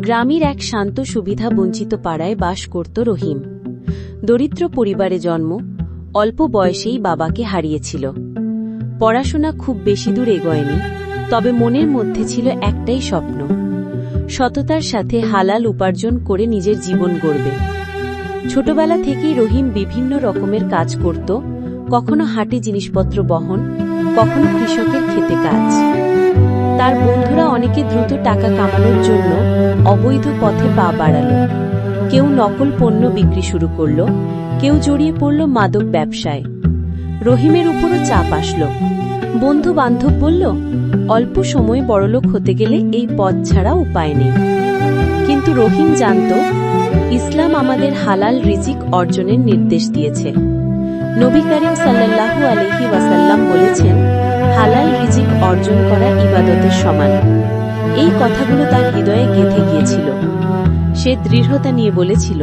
গ্রামের এক শান্ত সুবিধা বঞ্চিত পাড়ায় বাস করত রহিম। দরিদ্র পরিবারে জন্ম, অল্প বয়সেই বাবাকে হারিয়েছিল। পড়াশোনা খুব বেশি দূর এগোয়নি, তবে মনের মধ্যে ছিল একটাই স্বপ্ন, সততার সাথে হালাল উপার্জন করে নিজের জীবন গড়বে। ছোটবেলা থেকেই রহিম বিভিন্ন রকমের কাজ করত, কখনো হাটে জিনিসপত্র বহন, কখনো কৃষকের খেতে কাজ। তার বন্ধুরা অনেকে দ্রুত টাকা কামানোর জন্য অবৈধ পথে পা বাড়ালো। কেউ নকল পণ্য বিক্রি শুরু করল, কেউ জড়িয়ে পড়ল মাদক ব্যবসায়। রহিমের উপরও চাপ আসলো। বন্ধু বান্ধব বলল, অল্প সময় বড়লোক হতে গেলে এই পথ ছাড়া উপায় নেই। কিন্তু রহিম জানত, ইসলাম আমাদের হালাল রিজিক অর্জনের নির্দেশ দিয়েছে। নবী করিম সাল্লাল্লাহু আলাইহি ওয়াসাল্লাম বলেছেন হালাল রিজিক অর্জন করা ইবাদতের সমান। এই কথাগুলো তার হৃদয়ে গেঁথে গিয়েছিল। সে দৃঢ়তা নিয়ে বলেছিল,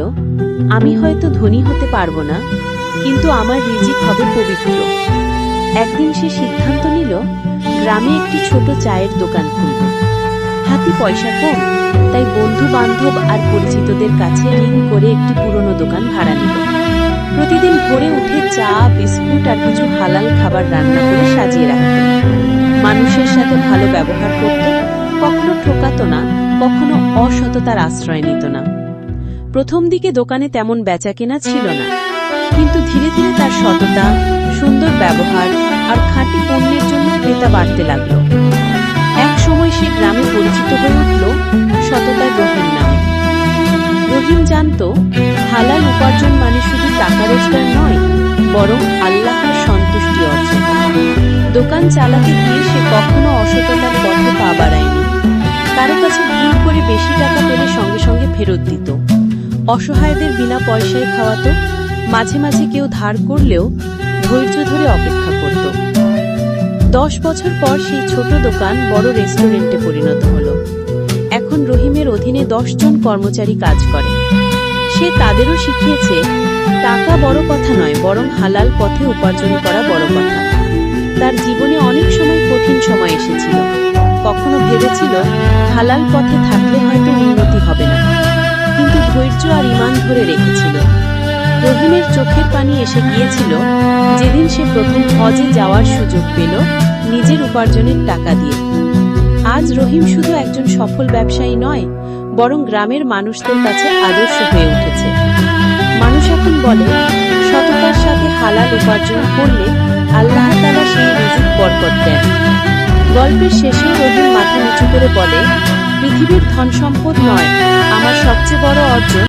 আমি হয়তো ধনী হতে পারব না, কিন্তু আমার রিজিক হবে পবিত্র। একদিন সে সিদ্ধান্ত নিল, গ্রামে একটি ছোট চায়ের দোকান খুলবে। হাতি পয়সা কম, তাই বন্ধু বান্ধব আর পরিচিতদের কাছে ঋণ করে একটি পুরনো দোকান ভাড়া প্রতিদিন ভোরে উঠে চা, বিস্কুট আর কিছু হালাল খাবার রান্না করে সাজিয়ে রাখত মানুষের সাথে ভালো ব্যবহার করত কখনো ঠকাতো না, কখনো অসততার আশ্রয় নিত না। প্রথম দিকে দোকানে তেমন বেচাকেনা ছিল না। কিন্তু ধীরে ধীরে তার সততা, সুন্দর ব্যবহার আর খাঁটি পণ্যের জন্য ক্রেতা বাড়তে লাগল। এক সময় সে গ্রামে পরিচিত হয়ে উঠল সততার রহিম নামে। রহিম জানত, হালাল উপার্জন মানে টাকা রোজগার নয়, বরং আল্লাহর সন্তুষ্টি অর্জন। দোকান চালাতে গিয়ে সে কখনো অসততার পথে পা বাড়ায়নি। কারও কাছে ভুল করে বেশি টাকা পেলে সঙ্গে সঙ্গে ফেরত দিত। অসহায়দের বিনা পয়সায় খাওয়াতো, মাঝে মাঝে কেউ ধার করলেও ধৈর্য ধরে অপেক্ষা করত। দশ বছর পর সেই ছোট দোকান বড় রেস্টুরেন্টে পরিণত হলো। এখন রহিমের অধীনে দশজন কর্মচারী কাজ করে। সে তাদেরও শিখিয়েছে, টাকা বড় কথা নয়, বরং হালাল পথে উপার্জন করা বড় কথা। তার জীবনে অনেক সময় কঠিন সময় এসেছিল। কখনো ভেবেছিল, হালাল পথে থাকলে হয়তো উন্নতি হবে না। কিন্তু ধৈর্য আর ইমান ধরে রেখেছিল। রহিমের চোখের পানি এসে গিয়েছিল, যেদিন সে প্রথম হজে যাওয়ার সুযোগ পেল, নিজের উপার্জনের টাকা দিয়ে। আজ রহিম শুধু একজন সফল ব্যবসায়ী নয় বরং গ্রামের মানুষদের কাছে আদর্শ হয়ে উঠেছে। মানুষ এখন বলে, সততার সাথে হালাল উপার্জন করলে আল্লাহ তালা সেই রিজিক বরকত দেন। গল্পের শেষে রহিম মাথা নিচু করে বলে, পৃথিবীর ধন সম্পদ নয়, আমার সবচেয়ে বড় অর্জন